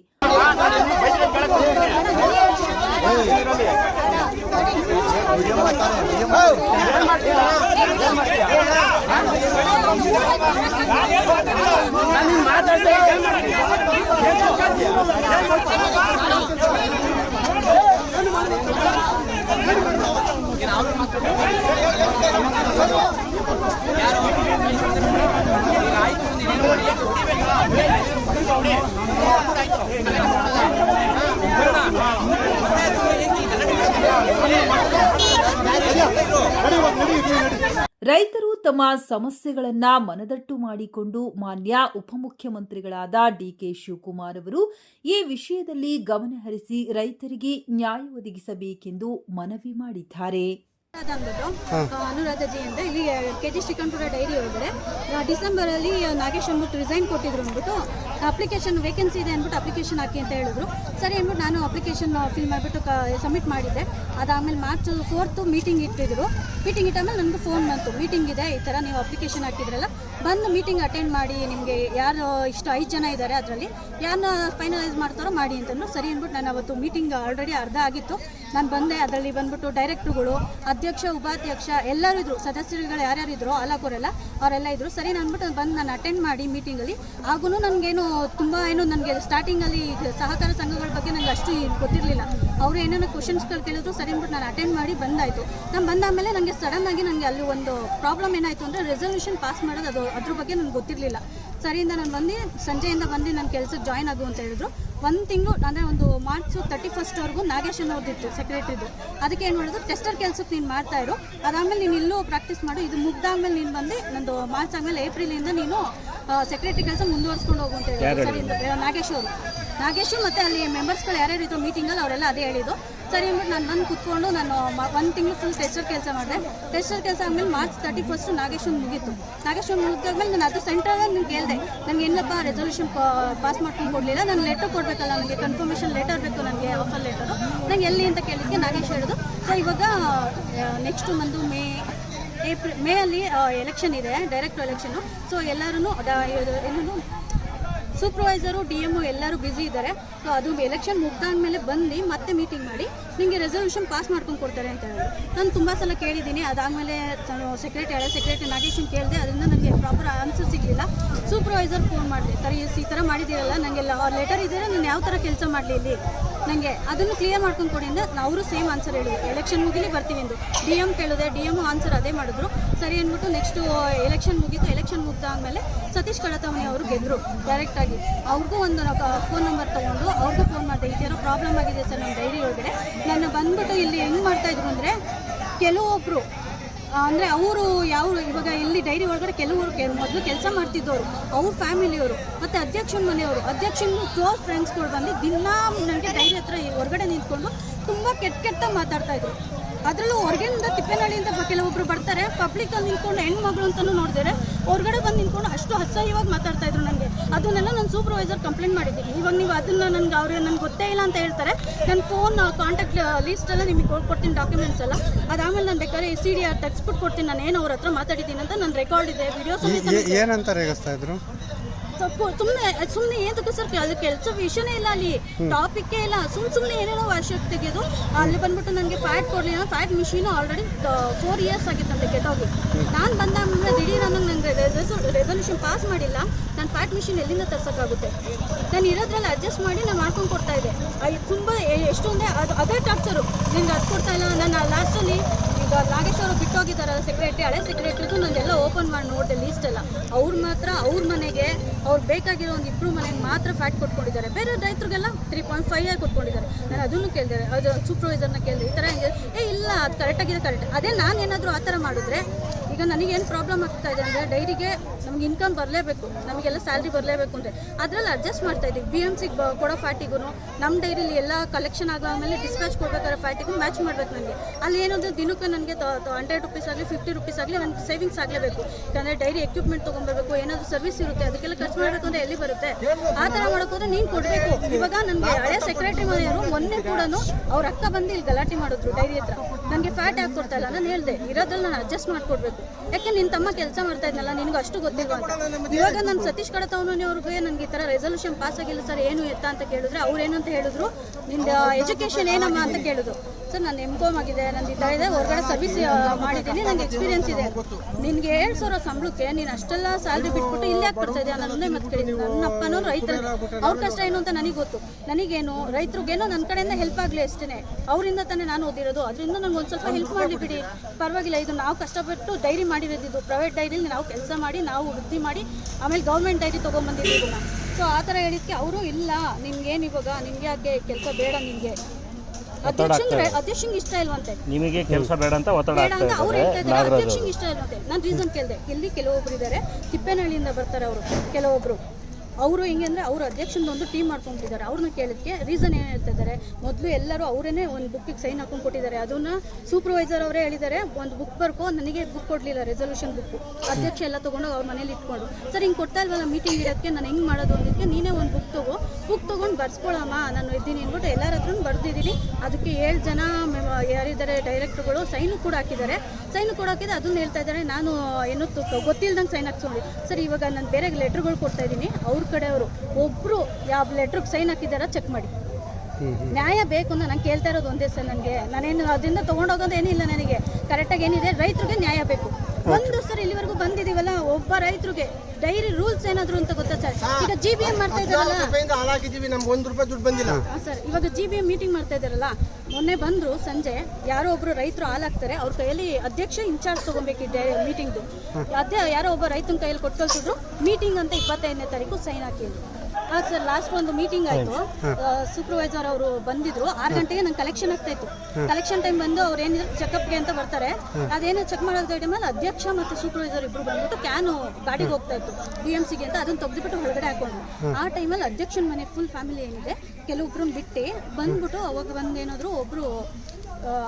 ರೈತರು ತಮ್ಮ ಸಮಸ್ಯೆಗಳನ್ನ ಮನದಟ್ಟು ಮಾಡಿಕೊಂಡು ಮಾನ್ಯ ಉಪಮುಖ್ಯಮಂತ್ರಿಗಳಾದ ಡಿಕೆ ಶಿವಕುಮಾರ್ ಅವರು ಈ ವಿಷಯದಲ್ಲಿ ಗಮನಹರಿಸಿ ರೈತರಿಗೆ ನ್ಯಾಯ ಒದಗಿಸಬೇಕೆಂದು ಮನವಿ ಮಾಡಿದ್ದಾರೆ. ಅಂದ್ಬಿಟ್ಟು ಅನುರಾಧ ಜಿ ಅಂತ. ಇಲ್ಲಿ ಕೆ ಜಿ ಶ್ರೀಕಂಠಪುರ ಡೈರಿ ಒಳಗಡೆ ಡಿಸೆಂಬರ್ ಅಲ್ಲಿ ನಾಗೇಶ್ ಅಂದ್ಬಿಟ್ಟು ರಿಸೈನ್ ಕೊಟ್ಟಿದ್ರು ಅಂದ್ಬಿಟ್ಟು ಅಪ್ಲಿಕೇಶನ್ ವೇಕೆನ್ಸಿ ಇದೆ ಅಂದ್ಬಿಟ್ಟು ಅಪ್ಲಿಕೇಶನ್ ಹಾಕಿ ಅಂತ ಹೇಳಿದ್ರು. ಸರಿ ಅಂದ್ಬಿಟ್ಟು ನಾನು ಅಪ್ಲಿಕೇಶನ್ ಫಿಲ್ ಮಾಡಿಬಿಟ್ಟು ಸಬ್ಮಿಟ್ ಮಾಡಿದ್ದೆ. ಅದಾದಮೇಲೆ ಮಾರ್ಚ್ ಫೋರ್ತು ಮೀಟಿಂಗ್ ಇಟ್ಟಿದ್ರು. ಮೀಟಿಂಗ್ ಇಟ್ಟಾದ್ಮೇಲೆ ನನಗೆ ಫೋನ್ ಬಂತು. ಮೀಟಿಂಗ್ ಇದೆ ಈ ಥರ ನೀವು ಅಪ್ಲಿಕೇಶನ್ ಹಾಕಿದ್ರಲ್ಲ ಬಂದು ಮೀಟಿಂಗ್ ಅಟೆಂಡ್ ಮಾಡಿ ನಿಮಗೆ ಯಾರು ಇಷ್ಟು ಐದು ಜನ ಇದ್ದಾರೆ ಅದರಲ್ಲಿ ಯಾರನ್ನ ಫೈನಲೈಸ್ ಮಾಡ್ತಾರೋ ಮಾಡಿ ಅಂತಂದ್ರು. ಸರಿ ಅಂದ್ಬಿಟ್ಟು ನಾನು ಅವತ್ತು ಮೀಟಿಂಗ್ ಆಲ್ರೆಡಿ ಅರ್ಧ ಆಗಿತ್ತು. ನಾನು ಬಂದೆ, ಅದರಲ್ಲಿ ಬಂದ್ಬಿಟ್ಟು ಡೈರೆಕ್ಟ್ರುಗಳು, ಅಧ್ಯಕ್ಷ, ಉಪಾಧ್ಯಕ್ಷ, ಎಲ್ಲರೂ ಇದ್ರು, ಸದಸ್ಯರುಗಳು ಯಾರ್ಯಾರು ಇದ್ರು ಆಲಾಕೋರೆಲ್ಲ ಅವರೆಲ್ಲ ಇದ್ರು. ಸರಿ ನಾನು ಅಂದ್ಬಿಟ್ಟು ಬಂದು ನಾನು ಅಟೆಂಡ್ ಮಾಡಿ ಮೀಟಿಂಗಲ್ಲಿ ಆಗೂ ನನಗೇನು ತುಂಬ ಏನು ನನಗೆ ಸ್ಟಾರ್ಟಿಂಗಲ್ಲಿ ಸಹಕಾರ ಸಂಘಗಳ ಬಗ್ಗೆ ನನಗೆ ಅಷ್ಟು ಗೊತ್ತಿರಲಿಲ್ಲ. ಅವರು ಏನೇನೋ ಕ್ವಶನ್ಸ್ಗಳು ಕೇಳಿದ್ರು ಸರಿ ಅಂದ್ಬಿಟ್ಟು ನಾನು ಅಟೆಂಡ್ ಮಾಡಿ ಬಂದಾಯಿತು. ನಾನು ಬಂದಾದಮೇಲೆ ನನಗೆ ಸಡನ್ನಾಗಿ ನನಗೆ ಅಲ್ಲಿ ಒಂದು ಪ್ರಾಬ್ಲಮ್ ಏನಾಯಿತು ಅಂದರೆ ರೆಸಲ್ಯೂಷನ್ ಪಾಸ್ ಮಾಡೋದು ಅದು ಅದ್ರ ಬಗ್ಗೆ ನನಗೆ ಗೊತ್ತಿರಲಿಲ್ಲ. ಸರಿಯಿಂದ ನಾನು ಬಂದು ಸಂಜೆಯಿಂದ ಬಂದು ನನ್ನ ಕೆಲಸಕ್ಕೆ ಜಾಯ್ನ್ ಆಗು ಅಂತ ಹೇಳಿದ್ರು. ಒಂದು ತಿಂಗಳು ಅಂದರೆ ಒಂದು ಮಾರ್ಚ್ ತರ್ಟಿ ಫಸ್ಟ್ವರೆಗೂ ನಾಗೇಶ್ ಅನ್ನೋರ್ದಿತ್ತು ಸೆಕ್ರೆಟ್ರಿದು ಅದಕ್ಕೆ ಏನು ಮಾಡಿದ್ರು ಟೆಸ್ಟರ್ ಕೆಲಸಕ್ಕೆ ನೀನು ಮಾಡ್ತಾ ಇರು. ಅದಾದಮೇಲೆ ನೀನು ಇಲ್ಲೂ ಪ್ರಾಕ್ಟೀಸ್ ಮಾಡು. ಇದು ಮುಗ್ದಾದ್ಮೇಲೆ ನೀನು ಬಂದು ನಂದು ಮಾರ್ಚ್ ಆದಮೇಲೆ ಏಪ್ರಿಲಿಂದ ನೀನು ಸೆಕ್ರೆಟರಿ ಕೆಲಸ ಮುಂದುವರ್ಸ್ಕೊಂಡು ಹೋಗು ಅಂತ ಹೇಳಿದ್ರು? ಸರಿಯಿಂದ ನಾಗೇಶ್ ಅವರು. ನಾಗೇಶು ಮತ್ತು ಅಲ್ಲಿ ಮೆಂಬರ್ಸ್ಗಳು ಯಾರ್ಯಾರು ಇದ್ರು ಮೀಟಿಂಗಲ್ಲಿ ಅವರೆಲ್ಲ ಅದೇ ಹೇಳಿದ್ದು. ಸರಿ ಅಂದ್ಬಿಟ್ಟು ನಾನು ಬಂದು ಕುತ್ಕೊಂಡು ನಾನು ಒಂದು ತಿಂಗಳು ಫುಲ್ ಟೆಸ್ಟರ್ ಕೆಲಸ ಮಾಡಿದೆ. ಟೆಸ್ಟರ್ ಕೆಲಸ ಆದಮೇಲೆ ಮಾರ್ಚ್ ತರ್ಟಿ ಫಸ್ಟ್ ನಾಗೇಶ್ವನ್ ಮುಗೀತು. ನಾಗೇಶ್ವನ್ ಮುಗಿದಾದ್ಮೇಲೆ ನಾನು ಅದು ಸೆಂಟ್ರಲ್ಲಿ ನಿಮ್ಗೆ ಹೇಳಿದೆ. ನನಗೆ ಏನಪ್ಪ ರೆಸೊಲ್ಯೂಷನ್ ಪಾಸ್ ಮಾಡ್ಕೊಂಡು ಕೊಡಲಿಲ್ಲ. ನಾನು ಲೆಟರ್ ಕೊಡಬೇಕಲ್ಲ ನನಗೆ ಕನ್ಫರ್ಮೇಷನ್ ಲೆಟರ್ ಬೇಕು ನನಗೆ ಆಫರ್ ಲೆಟರು ನಂಗೆ ಎಲ್ಲಿ ಅಂತ ಕೇಳಿದ್ದಕ್ಕೆ ನಾಗೇಶ್ ಹೇಳಿದ್ರು ಸೊ ಇವಾಗ ನೆಕ್ಸ್ಟ್ ಮಂದು ಮೇ ಏಪ್ರಿಲ್ ಮೇ ಅಲ್ಲಿ ಎಲೆಕ್ಷನ್ ಇದೆ ಡೈರೆಕ್ಟ್ ಎಲೆಕ್ಷನು ಸೊ ಎಲ್ಲರೂ ಏನು ಸೂಪರ್ವೈಸರು ಡಿ ಎಮ್ಮು ಎಲ್ಲರೂ ಬ್ಯುಸಿ ಇದ್ದಾರೆ. ಸೊ ಅದು ಎಲೆಕ್ಷನ್ ಮುಗ್ದಾದ್ಮೇಲೆ ಬಂದು ಮತ್ತೆ ಮೀಟಿಂಗ್ ಮಾಡಿ. ನಿಮಗೆ ರೆಸಲ್ಯೂಷನ್ ಪಾಸ್ ಮಾಡ್ಕೊಂಡು ಕೊಡ್ತಾರೆ ಅಂತ ಹೇಳಿ. ನಾನು ತುಂಬ ಸಲ ಕೇಳಿದ್ದೀನಿ, ಅದಾದಮೇಲೆ ನಾನು ಸೆಕ್ರೆಟರಿ ಹಳೆ ಸೆಕ್ರೆಟರಿ ನಾಗೇಶನ್ ಕೇಳಿದೆ, ಅದರಿಂದ ನನಗೆ ಪ್ರಾಪರ್ ಆನ್ಸರ್ ಸಿಗಲಿಲ್ಲ. ಸೂಪರ್ವೈಸರ್ ಫೋನ್ ಮಾಡಿದೆ, ಸರಿ, ಈ ಥರ ಮಾಡಿದ್ದೀರಲ್ಲ ನನಗೆ ಲೆಟರ್ ಇದ್ದೀರಾ? ನಾನು ಯಾವ ಥರ ಕೆಲಸ ಮಾಡಲಿ ಇಲ್ಲಿ? ನನಗೆ ಅದನ್ನು ಕ್ಲಿಯರ್ ಮಾಡ್ಕೊಂಡು ಕೊಡಿ ಅಂದ್ರೆ ಅವರು ಸೇಮ್ ಆನ್ಸರ್ ಹೇಳಿದ್ರು ಎಲೆಕ್ಷನ್ ಮುಗಿಲಿ ಬರ್ತೀವಿ ಎಂದು. ಡಿ ಎಂ ಕೇಳಿದೆ ಡಿ ಎಂ ಆನ್ಸರ್ ಅದೇ ಮಾಡಿದ್ರು. ಸರಿ ಅಂದ್ಬಿಟ್ಟು ನೆಕ್ಸ್ಟು ಎಲೆಕ್ಷನ್ ಮುಗೀತು ಎಲೆಕ್ಷನ್ ಮುಗ್ದಾದ್ಮೇಲೆ ಸತೀಶ್ ಕಳತವಣಿ ಅವರು ಗೆದ್ದರು ಡೈರೆಕ್ಟಾಗಿ ಅವ್ರಿಗೂ ಒಂದು ಫೋನ್ ನಂಬರ್ ತೊಗೊಂಡು ಅವ್ರಿಗೂ ಫೋನ್ ಮಾಡಿದೆ, ಈ ಥರ ಪ್ರಾಬ್ಲಮ್ ಆಗಿದೆ ಸರ್ ನಮ್ಮ ಡೈರಿ ಒಳಗಡೆ ನನ್ನ ಬಂದ್ಬಿಟ್ಟು ಇಲ್ಲಿ ಹೆಂಗೆ ಮಾಡ್ತಾಯಿದ್ರು ಅಂದರೆ ಕೆಲವೊಬ್ಬರು ಅಂದರೆ ಅವರು ಯಾವ ಇವಾಗ ಇಲ್ಲಿ ಡೈರಿ ಒಳಗಡೆ ಕೆಲವರು ಮೊದಲು ಕೆಲಸ ಮಾಡ್ತಿದ್ದವರು, ಅವ್ರ ಫ್ಯಾಮಿಲಿಯವರು, ಮತ್ತು ಅಧ್ಯಕ್ಷನ ಮನೆಯವರು. ಅಧ್ಯಕ್ಷನ ಕ್ಲೋಸ್ ಫ್ರೆಂಡ್ಸ್ಗಳು ಬಂದು ದಿನ ನನಗೆ ಡೈರಿ ಹತ್ರ ಹೊರಗಡೆ ನಿಂತ್ಕೊಂಡು ತುಂಬ ಕೆಟ್ಟ ಕೆಟ್ಟ ಮಾತಾಡ್ತಾ ಇದ್ರು. ಅದರಲ್ಲೂ ಹೊರಗಿನಿಂದ ತಿಪ್ಪೇನಹಳ್ಳಿಯಿಂದ ಕೆಲವೊಬ್ಬರು ಬರ್ತಾರೆ ಪಬ್ಲಿಕಲ್ಲಿ ನಿಂತ್ಕೊಂಡು ಹೆಣ್ಮಗಳು ಅಂತಲೂ ನೋಡಿದರೆ ಹೊರಗಡೆ ಬಂದು ನಿಂತ್ಕೊಂಡು ಅಷ್ಟು ಅಸಹ್ಯವಾಗಿ ಮಾತಾಡ್ತಾ ಇದ್ರು ನನಗೆ. ಅದನ್ನೆಲ್ಲ ನಾನು ಸೂಪರ್ವೈಸರ್ ಕಂಪ್ಲೇಂಟ್ ಮಾಡಿದ್ದೀನಿ ಇವಾಗ ನೀವು ಅದನ್ನು ನನಗೆ ಅವ್ರಿಗೆ ನನಗೆ ಗೊತ್ತೇ ಇಲ್ಲ ಅಂತ ಹೇಳ್ತಾರೆ. ನನ್ನ ಫೋನ್ ಕಾಂಟ್ಯಾಕ್ಟ್ ಲೀಸ್ಟೆಲ್ಲ ನಿಮಗೆ ಕೊಡ್ತೀನಿ ಡಾಕ್ಯುಮೆಂಟ್ಸ್ ಎಲ್ಲ. ಅದಾದಮೇಲೆ ನಾನು ಬೇಕಾದ್ರೆ ಸಿ ಡಿ ಆರ್ ತೆಗ್ಸ್ಬಿಟ್ಟು ಕೊಡ್ತೀನಿ. ನಾನು ಏನು ಅವ್ರ ಹತ್ರ ಮಾತಾಡಿದ್ದೀನಿ ಅಂತ ನನ್ನ ರೆಕಾರ್ಡ್ ಇದೆ. ವಿಡಿಯೋಸ್ ಏನಂತ ರೇಗಿಸ್ತಾ ಇದ್ರು? ಸುಮ್ಮನೆ ಸುಮ್ಮನೆ ಏನಕ್ಕೆ ಸರ್? ಅದು ಕೆಲಸ ವಿಷಯನೇ ಇಲ್ಲ ಅಲ್ಲಿ. ಟಾಪಿಕ್ಕೇ ಇಲ್ಲ. ಸುಮ್ ಸುಮ್ಮನೆ ಏನೇನೋ ವರ್ಷಕ್ಕೆ ತೆಗೆದು ಅಲ್ಲಿ ಬಂದ್ಬಿಟ್ಟು ನನಗೆ ಫ್ಯಾಟ್ ಕೊಡಲಿಲ್ಲ fat machine already four years ಆಗಿತ್ತು ಅಂತ ಕೆಟ್ಟೋಗಿ ನಾನು ಬಂದಾದ್ಮೇಲೆ ದಿಢೀರ್ ನನಗೆ ರೆಸಲ್ಯೂಷನ್ ಪಾಸ್ ಮಾಡಿಲ್ಲ. ನಾನು ಫ್ಯಾಟ್ ಮಿಷಿನ್ ಎಲ್ಲಿಂದ ತರ್ಸೋಕ್ಕಾಗುತ್ತೆ? ನಾನು ಇರೋದ್ರಲ್ಲಿ ಅಡ್ಜಸ್ಟ್ ಮಾಡಿ ನಾನು ಮಾಡ್ಕೊಂಡು ಕೊಡ್ತಾ ಇದ್ದೆ. ತುಂಬ ಎಷ್ಟು ಅಂದರೆ ಅದು ಅದೇ ಟಾರ್ಚರು ನಿನ್ಗೆ ಅದು ಕೊಡ್ತಾ ಇಲ್ಲ. ನಾನು ಲಾಸ್ಟಲ್ಲಿ ನಾಗೇಶ್ ಅವರು ಬಿಟ್ಟೋಗಿದ್ದಾರಲ್ಲ ಸೆಕ್ರೆಟ್ರಿ ಹಳೆ ಸೆಕ್ರೆಟ್ರಿದು ನಾನೆಲ್ಲ ಓಪನ್ ಮಾಡಿ ನೋಡಿದೆ ಲೀಸ್ಟ್ ಎಲ್ಲ. ಅವ್ರು ಮಾತ್ರ, ಅವ್ರ ಮನೆಗೆ ಅವ್ರು ಬೇಕಾಗಿರೋ ಒಂದು ಇಬ್ಬರು ಮನೆಗೆ ಮಾತ್ರ ಫ್ಯಾಟ್ ಕೊಟ್ಕೊಂಡಿದ್ದಾರೆ. ಬೇರೆ ರೈತರಿಗೆಲ್ಲ ತ್ರೀ ಪಾಯಿಂಟ್ ಫೈವ್ ಆಗಿ ಕೊಟ್ಕೊಂಡಿದ್ದಾರೆ. ನಾನು ಅದನ್ನು ಕೇಳಿದೆ ಅದು ಸೂಪರ್ವೈಸರ್ನ ಕೇಳಿದೆ, ಈ ಥರ ಏ, ಇಲ್ಲ, ಅದು ಕರೆಕ್ಟಾಗಿದೆ ಕರೆಕ್ಟ್ ಅದೇ ನಾನು ಏನಾದರೂ ಆ ಥರ ಮಾಡಿದ್ರೆ ಈಗ ನನಗೇನು ಪ್ರಾಬ್ಲಮ್ ಆಗ್ತಾ ಇದೆ ಅಂದರೆ ಡೈರಿಗೆ ನಮ್ಗೆ ಇನ್ಕಮ್ ಬರಲೇಬೇಕು, ನಮಗೆಲ್ಲ ಸ್ಯಾಲ್ರಿ ಬರಲೇಬೇಕು ಅಂದರೆ. ಅದರಲ್ಲಿ ಅಡ್ಜಸ್ಟ್ ಮಾಡ್ತಾ ಇದ್ದೀವಿ. ಬಿ ಎಂ ಸಿಗೆ ಕೊಡೋ ಫ್ಯಾಟಿಗೂ ನಮ್ಮ ಡೈರಿಲಿ ಎಲ್ಲ ಕಲೆಕ್ಷನ್ ಆಮೇಲೆ ಡಿಸ್ಪ್ಯಾಚ್ ಕೊಡ್ಬೇಕಾದ್ರೆ ಫ್ಯಾಟಿಗೂ ಮ್ಯಾಚ್ ಮಾಡ್ಬೇಕು ನನಗೆ. ಅಲ್ಲಿ ಏನಂದ್ರೆ ದಿನಕ್ಕೆ ನನಗೆ ಹಂಡ್ರೆಡ್ ರುಪೀಸ್ ಆಗಲಿ ಫಿಫ್ಟಿ ರುಪೀಸ್ ಆಗಲಿ ನನಗೆ ಸೇವಿಂಗ್ಸ್ ಆಗಲೇಬೇಕು. ಯಾಕಂದರೆ ಡೈರಿ ಎಕ್ವಿಪ್ಮೆಂಟ್ ತೊಗೊಬೇಕು ಏನಾದರೂ ಸರ್ವಿಸ್ ಇರುತ್ತೆ, ಅದಕ್ಕೆಲ್ಲ ಖರ್ಚು ಮಾಡಬೇಕು ಅಂದರೆ ಎಲ್ಲಿ ಬರುತ್ತೆ? ಆ ಥರ ಮಾಡೋಕ್ಕೋದ್ರೆ ನೀನು ಕೊಡಬೇಕು. ಇವಾಗ ನನಗೆ ಹಳೆ ಸೆಕ್ರೆಟರಿ ಮನೆಯವರು ಮೊನ್ನೆ ಕೂಡ ಅವ್ರ ಅಕ್ಕ ಬಂದು ಇಲ್ಲಿ ಗಲಾಟೆ ಮಾಡಿದ್ರು ಡೈರಿ ಹತ್ರ. ನನಗೆ ಫ್ಯಾಟ್ ಹಾಕಿ ಕೊಡ್ತಾ ಇಲ್ಲ, ನಾನು ಹೇಳಿದೆ. ಇರೋದ್ರಲ್ಲಿ ನಾನು ಅಡ್ಜಸ್ಟ್ ಮಾಡ್ಕೊಡ್ಬೇಕು. ಯಾಕೆ ನಿನ್ನ ತಮ್ಮ ಕೆಲಸ ಮಾಡ್ತಾ ಇದ್ನಲ್ಲ? ನಿನ್ಗೆ ಅಷ್ಟು ಗೊತ್ತಿಲ್ವಾ ಅಂತ. ಇವಾಗ ನಾನು ಸತೀಶ್ ಕಡತವನವ್ರಿಗೆ ನನಗೆ ಈ ಥರ ರೆಸಲ್ಯೂಷನ್ ಪಾಸ್ ಆಗಿಲ್ಲ ಸರ್, ಏನು ಎತ್ತ ಅಂತ ಕೇಳಿದ್ರೆ ಅವ್ರು ಏನು ಅಂತ ಹೇಳಿದ್ರು? ನಿಂದು ಎಜುಕೇಷನ್ ಏನಮ್ಮ ಅಂತ ಕೇಳಿದ್ರು. ಸರ್ ನಾನು ಎಂ ಕಾಮ್ ಆಗಿದೆ. ನಾನು ಇದ್ದ ಇದೆ. ಹೊರಗಡೆ ಸರ್ವಿಸ್ ಮಾಡಿದ್ದೀನಿ. ನನಗೆ ಎಕ್ಸ್ಪೀರಿಯನ್ಸ್ ಇದೆ. ನಿನಗೆ ಏಳು ಸಾವಿರ ಸಂಬಳಕ್ಕೆ ನೀನು ಅಷ್ಟೆಲ್ಲ ಸ್ಯಾಲ್ರಿ ಬಿಟ್ಬಿಟ್ಟು ಇಲ್ಲಿ ಯಾಕೆ ಬರ್ತಾ ಇದೆಯಾ? ನನ್ನೇ ಮತ್ತೆ ಕೇಳಿದ್ದೀನಿ ನನ್ನ ಅಪ್ಪನೂ ರೈತರು. ಅವ್ರ ಕಷ್ಟ ಏನು ಅಂತ ನನಗೆ ಗೊತ್ತು. ನನಗೇನು, ರೈತರಿಗೇನೋ ನನ್ನ ಕಡೆಯಿಂದ ಹೆಲ್ಪ್ ಆಗಲಿ ಅಷ್ಟೇ ಅವರಿಂದ ತಾನೇ ನಾನು ಓದಿರೋದು. ಅದರಿಂದ ನನಗೆ ಒಂದು ಸ್ವಲ್ಪ ಹೆಲ್ಪ್ ಮಾಡಲಿ ಬಿಡಿ. ಪರವಾಗಿಲ್ಲ, ಇದು ನಾವು ಕಷ್ಟಪಟ್ಟು ಡೈರಿ ಮಾಡಿರೋದಿದ್ದು ಪ್ರೈವೇಟ್ ಡೈರಿಲಿ ನಾವು ಕೆಲಸ ಮಾಡಿ, ನಾವು ವೃದ್ಧಿ ಮಾಡಿ, ಆಮೇಲೆ ಗೌರ್ಮೆಂಟ್ ಡೈರಿ ತೊಗೊಂಬಂದಿದ್ದೀವಿ ಸೊ ಆ ಥರ ಹೇಳಿದ್ಕೆ ಅವರು ಇಲ್ಲ. ನಿಮ್ಗೇನು ಇವಾಗ? ನಿಮ್ಗೆ ಯಾಕೆ ಕೆಲಸ ಬೇಡ ನಿಮಗೆ? ಅಧ್ಯಕ್ಷಂಗೆ ಇಷ್ಟ ಇಲ್ವಂತೆ. ನಿಮಗೆ ಕೆಲಸ ಬೇಡ ಅಂತ ಒತ್ತಡ ಬೇಡ ಆಗ್ತಾ ಅಂತ ಅವ್ರು ಇದ್ದಾರೆ ಹೇಳ್ತಾ ಇದ್ದಾರೆ. ನಾಗರಾಜ್ ಅವರು. ಅಧ್ಯಕ್ಷಂಗೆ ಇಷ್ಟ ಇಲ್ವಂತೆ. ನಾನು ರೀಸನ್ ಕೇಳಿದೆ. ಇಲ್ಲಿ ಕೆಲವೊಬ್ರು ಇದ್ದಾರೆ ತಿಪ್ಪೇನಹಳ್ಳಿಯಿಂದ ಬರ್ತಾರೆ ಅವರು. ಕೆಲವೊಬ್ರು. ಅವರು ಹೆಂಗೆ ಅಂದರೆ ಅವ್ರ ಅಧ್ಯಕ್ಷನ ಒಂದು ಟೀಮ್ ಮಾಡ್ಕೊಂಡಿದ್ದಾರೆ. ಅವ್ರನ್ನ ಕೇಳಿದ್ಕೆ ರೀಸನ್ ಏನು ಹೇಳ್ತಾ ಇದ್ದಾರೆ? ಮೊದಲು ಎಲ್ಲರೂ ಅವರೇ ಒಂದು ಬುಕ್ಕಿಗೆ ಸೈನ್ ಹಾಕೊಂಡು ಕೊಟ್ಟಿದ್ದಾರೆ. ಅದನ್ನು ಸೂಪರ್ವೈಸರ್ ಅವರೇ ಹೇಳಿದ್ದಾರೆ, ಒಂದು ಬುಕ್ ಬರ್ಕೋ, ನನಗೆ ಬುಕ್ ಕೊಡಲಿಲ್ಲ ರೆಸಲ್ಯೂಷನ್ ಬುಕ್ ಅಧ್ಯಕ್ಷ ಎಲ್ಲ ತೊಗೊಂಡು ಅವ್ರ ಮನೇಲಿ ಇಟ್ಕೊಂಡು, ಸರ್, ಹಿಂಗೆ ಕೊಡ್ತಾ ಇಲ್ವಲ್ಲ ಮೀಟಿಂಗ್ ಇರೋದಕ್ಕೆ ನಾನು ಹೆಂಗೆ ಮಾಡೋದು? ಅಂದಿದ್ದಕ್ಕೆ, ನೀನೇ ಒಂದು ಬುಕ್ ತಗೋ. ಬುಕ್ ತೊಗೊಂಡು ಬರ್ಸ್ಕೊಳಮ್ಮ. ನಾನು ಇದ್ದೀನಿ ಅಂದ್ಬಿಟ್ಟು ಎಲ್ಲರ ಹತ್ರ ಬರ್ದಿದ್ದೀನಿ. ಅದಕ್ಕೆ ಏಳು ಜನ ಯಾರಿದ್ದಾರೆ ಡೈರೆಕ್ಟ್ರುಗಳು ಸೈನು ಕೂಡ ಹಾಕಿದ್ದಾರೆ. ಸೈನು ಕೂಡ ಹಾಕಿದ್ರೆ ಅದನ್ನು ಹೇಳ್ತಾ ಇದ್ದಾರೆ. ನಾನು ಏನು ಗೊತ್ತಿಲ್ಲದಂಗೆ ಸೈನ್ ಹಾಕ್ಸ್ಕೊಂಡು ಸರ್, ಇವಾಗ ನಾನು ಬೇರೆ ಲೆಟ್ರ್ಗಳು ಕೊಡ್ತಾ ಇದ್ದೀನಿ. ಅವ್ರ ಕಡೆಯವರು ಒಬ್ರು ಯಾವ ಲೆಟ್ರಿಗೆ ಸೈನ್ ಹಾಕಿದಾರ ಚೆಕ್ ಮಾಡಿ. ನ್ಯಾಯ ಬೇಕು ಅಂತ ನಾನು ಕೇಳ್ತಾ ಇರೋದು ಒಂದೇ ಸರ್ ನನಗೆ. ನಾನೇನು ಅದರಿಂದ ತೊಗೊಂಡೋಗೋದು ಏನಿಲ್ಲ ನನಗೆ. ಕರೆಕ್ಟಾಗಿ ಏನಿದೆ ರೈತರಿಗೆ ನ್ಯಾಯ ಬೇಕು. ಒಂದು ಸರ್ ಇಲ್ಲಿವರೆಗೂ ಬಂದಿದ್ದೀವಲ್ಲ ಒಬ್ಬ ರೈತರಿಗೆ ಡೈರಿ ರೂಲ್ಸ್ ಏನಾದ್ರು ಅಂತ ಗೊತ್ತಾ ಸರ್? ಈಗ ಜಿ ಬಿ ಎಂ ಮಾಡ್ತಾ ಇದ್ದಾರಲ್ಲ? ಹಾಲ್ ಹಾಕಿದೀವಿ ನಮ್ಗೆ ಒಂದು ರೂಪಾಯಿ ದುಡ್ಡು ಬಂದಿಲ್ಲ. ಸರ್ ಇವಾಗ ಜಿ ಬಿ ಎಂ ಮೀಟಿಂಗ್ ಮಾಡ್ತಾ ಇದ್ದಾರಲ್ಲ ಮೊನ್ನೆ ಬಂದ್ರು ಸಂಜೆ ಯಾರೋ ಒಬ್ರು ರೈತರು ಹಾಲಾಗ್ತಾರೆ ಅವ್ರ ಕೈಯಲ್ಲಿ ಅಧ್ಯಕ್ಷ ಇನ್ಚಾರ್ಜ್ ತಗೊಬೇಕಿದ್ದೆ ಮೀಟಿಂಗ್ದು ಅದೇ ಯಾರೋ ಒಬ್ಬ ರೈತನ ಕೈಯಲ್ಲಿ ಕೊಟ್ಟು ಕಳ್ಸಿದ್ರು ಮೀಟಿಂಗ್ ಅಂತ ಇಪ್ಪತ್ತೈದನೇ ತಾರೀಕು ಸೈನ್ ಹಾಕಿದ್ರು ಹಾ ಸರ್ ಲಾಸ್ಟ್ ಒಂದು ಮೀಟಿಂಗ್ ಆಯ್ತು. ಸೂಪರ್ವೈಸರ್ ಅವರು ಬಂದಿದ್ರು. ಆರು ಗಂಟೆಗೆ ನಂಗೆ ಕಲೆಕ್ಷನ್ ಆಗ್ತಾ ಇತ್ತು ಕಲೆಕ್ಷನ್ ಟೈಮ್ ಬಂದು ಅವ್ರು ಏನು ಚೆಕಪ್ಗೆ ಅಂತ ಬರ್ತಾರೆ. ಅದೇನೋ ಚೆಕ್ ಮಾಡೋ ಟೈಮಲ್ಲಿ ಅಧ್ಯಕ್ಷ ಮತ್ತು ಸೂಪರ್ವೈಸರ್ ಇಬ್ರು ಬಂದ್ಬಿಟ್ಟು ಕ್ಯಾನು ಗಾಡಿಗೆ ಹೋಗ್ತಾ ಇತ್ತು ಬಿ ಎಂ ಸಿಗೆ ಅಂತ ಅದನ್ನ ತೆಗೆದುಬಿಟ್ಟು ಹೊರಗಡೆ ಹಾಕೊಂಡು ಆ ಟೈಮಲ್ಲಿ ಅಧ್ಯಕ್ಷನ ಮನೆ ಫುಲ್ ಫ್ಯಾಮಿಲಿ ಏನಿದೆ. ಕೆಲವೊಬ್ರನ್ನ ಬಿಟ್ಟು ಬಂದ್ಬಿಟ್ಟು ಅವಾಗ ಬಂದು ಏನಾದ್ರು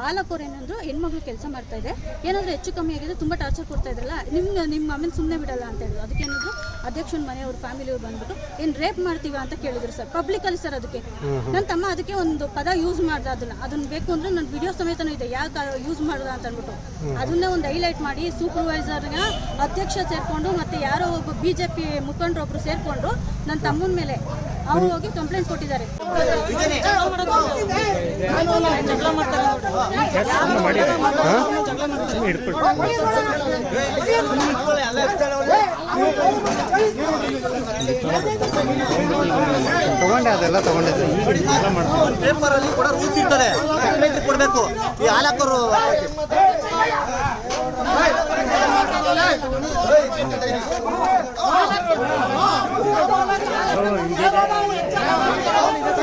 ಆಲಕೋರ್ ಏನಂದ್ರು ಹೆಣ್ಮಗಳು ಕೆಲಸ ಮಾಡ್ತಾ ಇದೆ. ಏನಾದರೂ ಹೆಚ್ಚು ಕಮ್ಮಿ ಆಗಿದೆ ತುಂಬ ಟಾರ್ಚರ್ ಕೊಡ್ತಾ ಇದ್ರಲ್ಲ ನಿಮ್ಮ ನಿಮ್ಮ ಆಮೇಲೆ ಸುಮ್ಮನೆ ಬಿಡಲ್ಲ ಅಂತ ಹೇಳಿದ್ರು ಅದಕ್ಕೆ ಏನಿದ್ರು ಅಧ್ಯಕ್ಷನ ಮನೆಯವ್ರ ಫ್ಯಾಮಿಲಿಯವ್ರು ಬಂದ್ಬಿಟ್ಟು ಏನ್ ರೇಪ್ ಮಾಡ್ತೀವ? ಅಂತ ಕೇಳಿದ್ರು ಸರ್. ಪಬ್ಲಿಕಲ್ಲಿ ಸರ್ ಅದಕ್ಕೆ. ನನ್ನ ತಮ್ಮ ಅದಕ್ಕೆ ಒಂದು ಪದ ಯೂಸ್ ಮಾಡ್ದ ಅದನ್ನ. ಅದನ್ನ ಬೇಕು ಅಂದ್ರೆ ನನ್ನ ವಿಡಿಯೋ ಸಮೇತನೂ ಇದೆ. ಯಾಕೆ ಯೂಸ್ ಮಾಡ್ದ ಅಂತ ಅಂದ್ಬಿಟ್ಟು. ಅದನ್ನೇ ಒಂದು ಹೈಲೈಟ್ ಮಾಡಿ ಸೂಪರ್ವೈಸರ್ನ ಅಧ್ಯಕ್ಷ ಸೇರ್ಕೊಂಡು ಮತ್ತೆ ಯಾರೋ ಒಬ್ಬ ಬಿ ಜೆ ಪಿ ಮುಖಂಡರೊಬ್ರು ಸೇರ್ಕೊಂಡ್ರು ನನ್ನ ತಮ್ಮನ ಮೇಲೆ ಅವ್ರು ಹೋಗಿ ಕಂಪ್ಲೇಂಟ್ ಕೊಟ್ಟಿದ್ದಾರೆ. ತಗೊಂಡೆ ಅದೆಲ್ಲ ತಗೊಂಡೆ. ಪೇಪರ್ ಅಲ್ಲಿ ಕೂಡ ರೂಲ್ಸ್ ಇರ್ತಾರೆ ಕೊಡಬೇಕು. ಈ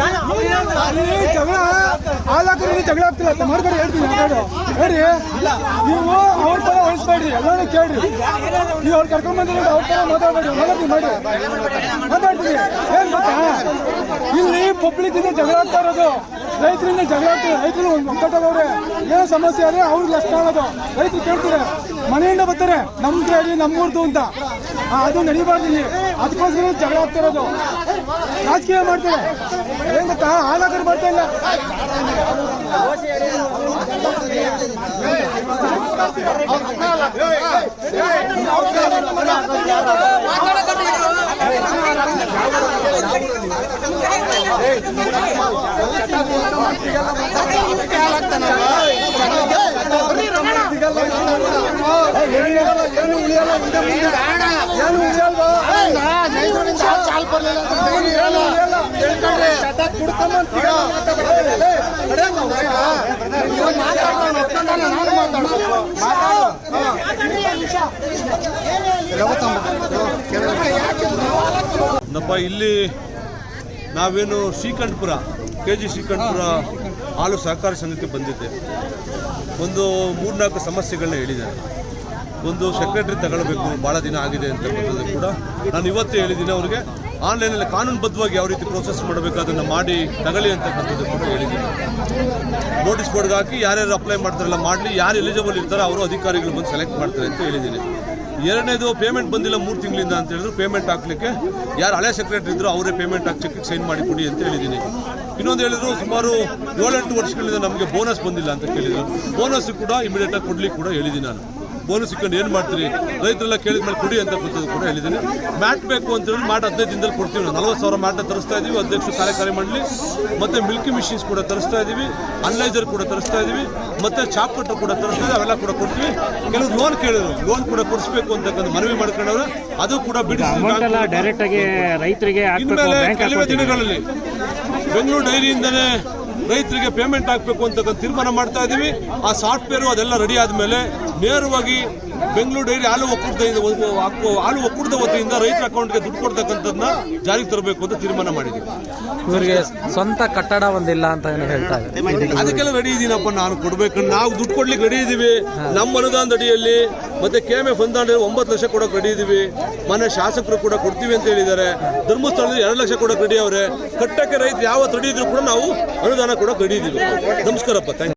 ಹಾಲಕ್ಕರು ಜಗಳ ಹಾಲಾಕರಿಗೆ ಜಗಳ ಆಗ್ತಿಲ್ಲ ಅಂತ ಮಾಡ್ಕೊಂಡು ಹೇಳ್ತೀನಿ ಯಾರು ಹೇಳಿ ನೀವು ಅವ್ರ ತರ ಹೊಲಿಸ್ಬೇಡ್ರಿ ಎಲ್ಲರೂ ಕೇಳ್ರಿ ನೀವು ಅವ್ರು ಕರ್ಕೊಂಡ್ ಬಂದಿರೋ ಅವ್ರ ತರ ಮಾತಾಡ್ಬೇಡಿ ಮಾತಾಡ್ತೀನಿ ಮಾಡಿ ಮಾತಾಡ್ತೀನಿ ಏನ್ ಗೊತ್ತಾ ಇಲ್ಲಿ ಪಬ್ಲಿಕ್ ಇಂದ ಜಗಳ ಆಗ್ತಾ ಇರೋದು ರೈತರಿಂದ ಜಗಳ ಆಗ್ತದೆ ರೈತರು ಒಂದು ಒಕ್ಕಟ್ಟದವ್ರೆ ಏನೋ ಸಮಸ್ಯೆ ಆದರೆ ಅವ್ರಿಗೆ ನಷ್ಟ ಆಗೋದು ರೈತರು ಕೇಳ್ತಾರೆ ಮನೆಯಿಂದ ಬರ್ತಾರೆ ನಮ್ ಕೇಳಿ ನಮ್ಮೂರ್ದು ಅಂತ ಅದು ನಡೀಬಾರ್ದು ಇಲ್ಲಿ. ಅದಕ್ಕೋಸ್ಕರ ಜಗಳ ಆಗ್ತಿರೋದು ರಾಜಕೀಯ ಮಾಡ್ತಾರೆ. ಏನ್ ಗೊತ್ತಾ? ಹಾಲಾಕರು ಬರ್ತಾ ಇಲ್ಲ. ಮಾತಾಡಕತ್ತೀವಿ. ನಪ್ಪ ಇಲ್ಲಿ ನಾವೇನು ಶ್ರೀಕಂಠಪುರ ಕೆ ಜಿ ಶ್ರೀಕಂಠಪುರ ಹಾಲು ಸಹಕಾರ ಸಂಘಕ್ಕೆ ಬಂದಿದ್ದೆ. ಒಂದು ಮೂರ್ನಾಲ್ಕು ಸಮಸ್ಯೆಗಳನ್ನ ಹೇಳಿದ್ದಾರೆ. ಒಂದು ಸೆಕ್ರೆಟರಿ ತಗೊಳ್ಬೇಕು, ಭಾಳ ದಿನ ಆಗಿದೆ ಅಂತ ಕೂಡ. ನಾನು ಇವತ್ತು ಹೇಳಿದ್ದೀನಿ, ಅವ್ರಿಗೆ ಆನ್ಲೈನಲ್ಲಿ ಕಾನೂನುಬದ್ಧವಾಗಿ ಯಾವ ರೀತಿ ಪ್ರೋಸೆಸ್ ಮಾಡಬೇಕು, ಅದನ್ನು ಮಾಡಿ ತಗೊಳ್ಳಿ ಅಂತಕ್ಕಂಥದ್ದು ಕೂಡ ಹೇಳಿದ್ದೀನಿ. ನೋಟಿಸ್ ಬೋರ್ಡ್ಗೆ ಹಾಕಿ ಯಾರ್ಯಾರು ಅಪ್ಲೈ ಮಾಡ್ತಾರಲ್ಲ, ಮಾಡಲಿ, ಯಾರು ಎಲಿಜಿಬಲ್ ಇರ್ತಾರೋ ಅವರು ಅಧಿಕಾರಿಗಳು ಬಂದು ಸೆಲೆಕ್ಟ್ ಮಾಡ್ತಾರೆ ಅಂತ ಹೇಳಿದ್ದೀನಿ. ಎರಡನೇದು ಪೇಮೆಂಟ್ ಬಂದಿಲ್ಲ ಮೂರು ತಿಂಗಳಿಂದ ಅಂತ ಹೇಳಿದ್ರು ಪೇಮೆಂಟ್ ಹಾಕ್ಲಿಕ್ಕೆ ಯಾರು ಹಳೆ ಸೆಕ್ರೆಟರಿ ಇದ್ರು ಅವರೇ ಪೇಮೆಂಟ್ ಹಾಕಿ ಚೆಕ್ಗೆ ಸೈನ್ ಮಾಡಿ ಕೊಡಿ ಅಂತ ಹೇಳಿದ್ದೀನಿ. ಇನ್ನೊಂದು ಹೇಳಿದ್ರು ಸುಮಾರು ಏಳೆಂಟು ವರ್ಷಗಳಿಂದ ನಮಗೆ ಬೋನಸ್ ಬಂದಿಲ್ಲ ಅಂತ ಕೇಳಿದ್ರು. ಬೋನಸ್ ಕೂಡ ಇಮಿಡಿಯೇಟಾಗಿ ಕೊಡ್ಲಿಕ್ಕೆ ಕೂಡ ಹೇಳಿದ್ದೀನಿ ನಾನು. ಬೋನಸ್ ಸಿಕ್ಕೊಂಡು ಏನು ಮಾಡ್ತೀರಿ? ರೈತರೆಲ್ಲ ಕೇಳಿದ ಮೇಲೆ ಕೊಡಿ ಅಂತ ಕೂಡ ಹೇಳಿದ್ದೀನಿ. ಮ್ಯಾಟ್ ಬೇಕು ಅಂತ ಹೇಳಿ ಮ್ಯಾಟ್ ಹದಿನೈದು ದಿನದಲ್ಲಿ ಕೊಡ್ತೀವಿ ನಾವು. ನಲವತ್ತು ಸಾವಿರ ಮ್ಯಾಟ್ನ ತರಿಸ್ತಾ ಇದೀವಿ. ಅಧ್ಯಕ್ಷರು ಕಾರ್ಯಕಾರಿ ಮಂಡಳಿ ಮತ್ತೆ ಮಿಲ್ಕಿ ಮಿಷಿನ್ಸ್ ಕೂಡ ತರಿಸ್ತಾ ಇದೀವಿ. ಅನಲೈಸರ್ ಕೂಡ ತರಿಸ್ತಾ ಇದೀವಿ. ಮತ್ತೆ ಚಾಪ್ ಕಟ್ಟರ್ ಕೂಡ ತರಿಸ್ತಾ ಇದ್ದೀವಿ ಅವೆಲ್ಲ ಕೂಡ ಕೊಡ್ತೀವಿ. ಕೆಲವರು ಲೋನ್ ಕೇಳಿದ್ರು. ಲೋನ್ ಕೂಡ ಕೊಡಿಸ್ಬೇಕು ಅಂತಕ್ಕಂಥ ಮನವಿ ಮಾಡ್ಕೊಂಡವ್ರು. ಅದು ಕೂಡ ಬಿಡಿಸಿ ಆಗಿ ಕೆಲವೇ ದಿನಗಳಲ್ಲಿ ಬೆಂಗಳೂರು ಡೈರಿಯಿಂದನೇ ರೈತರಿಗೆ ಪೇಮೆಂಟ್ ಹಾಕಬೇಕು ಅಂತಕ್ಕಂಥ ತೀರ್ಮಾನ ಮಾಡ್ತಾ ಇದ್ದೀವಿ ಆ ಸಾಫ್ಟ್ವೇರು ಅದೆಲ್ಲ ರೆಡಿ ಆದಮೇಲೆ ನೇರವಾಗಿ ಬೆಂಗಳೂರು ಡೈರಿ ಹಾಲು ಒಕ್ಕೂಟದಿಂದ ಹಾಕುವ ಹಾಲು ಒಕ್ಕೂಟದ ವತಿಯಿಂದ ರೈತರ ಅಕೌಂಟ್ಗೆ ದುಡ್ಡು ಕೊಡ್ತಕ್ಕಂಥದ್ದನ್ನ ಜಾರಿಗೆ ತರಬೇಕು ಅಂತ ತೀರ್ಮಾನ ಮಾಡಿದ್ದೀವಿ. ಇವರಿಗೆ ಸ್ವಂತ ಕಟ್ಟಡ ಒಂದಿಲ್ಲ ಅಂತ ಹೇಳ್ತಾ ಅದಕ್ಕೆಲ್ಲ ರೆಡಿ ಇದೀನಪ್ಪ ನಾನು ಕೊಡ್ಬೇಕು. ನಾವು ದುಡ್ಡು ಕೊಡ್ಲಿಕ್ಕೆ ರೆಡಿ ಇದೀವಿ. ನಮ್ಮ ಅನುದಾನದ ಅಡಿಯಲ್ಲಿ ಮತ್ತೆ ಕೆ ಎಂ ಎಫ್ ಅನುದಾನ ಒಂಬತ್ತು ಲಕ್ಷ ಕೊಡೋಕೆ ರೆಡಿ ಇದೀವಿ. ಮನೆ ಶಾಸಕರು ಕೂಡ ಕೊಡ್ತೀವಿ ಅಂತ ಹೇಳಿದ್ದಾರೆ. ಧರ್ಮಸ್ಥಳದಲ್ಲಿ ಎರಡು ಲಕ್ಷ ಕೊಡೋಕೆ ರೆಡಿ ಅವರೇ. ಕಟ್ಟಕ್ಕೆ ರೈತರು ಯಾವತ್ತು ರೆಡಿ ಇದ್ರು ಕೂಡ ನಾವು ಅನುದಾನ ಕೂಡ ರೆಡಿ ಇದೀವಿ. ನಮಸ್ಕಾರಪ್ಪ ಥ್ಯಾಂಕ್